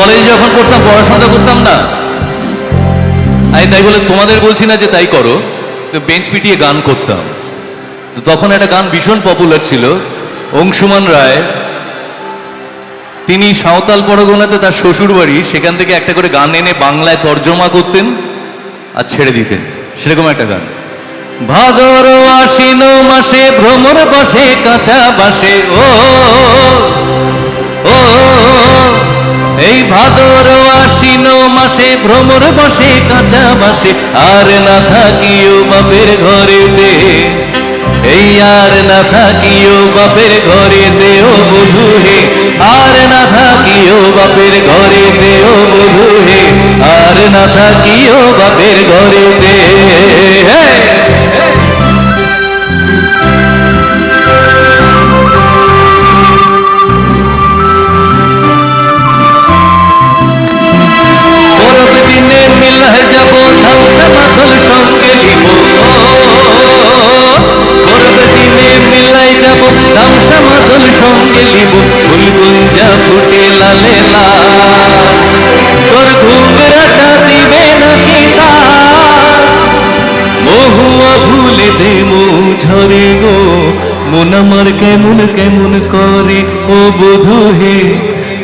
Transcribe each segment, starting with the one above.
কলেজে যখন করতাম, পড়াশোনাটা করতাম না। আমি তাই বলে তোমাদের বলছি না যে তাই করো, তো বেঞ্চ পিটিয়ে গান করতাম। তো তখন একটা গান ভীষণ পপুলার ছিল, অংশুমান রায়। তিনি সাঁওতাল পরগনাতে তার শ্বশুর বাড়ি, সেখান থেকে একটা করে গান এনে বাংলায় তর্জমা করতেন আর ছেড়ে দিতেন। সেরকম একটা গান। ভাদর আশ্বিন মাসে ভ্রমর বসে, কাঁচা বাসে, ও ভাদর আশ্বিন মাসে ভ্রমর বসে কাঁচা বাসে, আর না থাকিও বাপের ঘরেতে। এই আর না থাকিও বাপের ঘরে দেও বধু হে। আর না থাকিও বাপের ঘরে দেও বধু হে। আর না থাকিও বাপের লালে। তোর ঘুমরাটা দিবে নাকি তার? মহুয়া ভুলে দে মৌ ঝরে গো। মন আমার কেমন কেমন করে? ও বধু হে,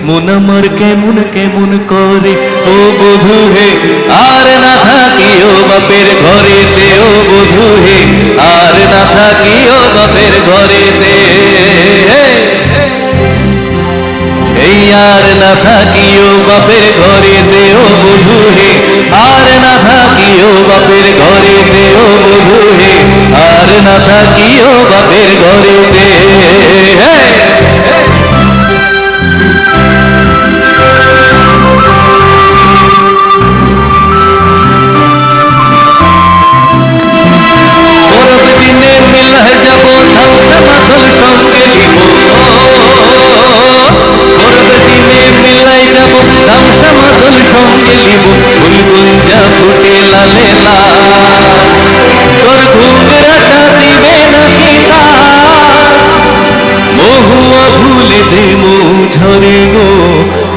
মন আমার কেমন কেমন করে? ও বধু হে, আর না থাকিও বাপের ঘরে ও বধু হে, আর না থাকিও বাপের ঘরে আর না থাকিও বাপের ঘরে দেও বধু হে আর না থাকিও বাপের ঘরে দেও বধু হে আর না থাকিও বাপের ঘরে গো।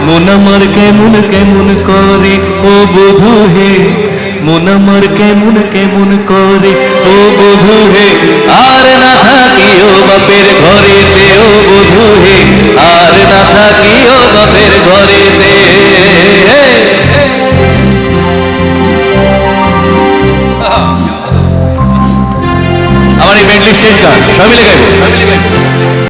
মন আমার কেমন কেমন করে? ও বধু হে, মন আমার কেমন কেমন করে? ও বধু হে, আর না থাকিও বাপের ঘরে দে ও বধু হে, আর না থাকিও বাপের ঘরে দে আমার এই মেডলি শেষ গান। সবাই মিলে গাইবো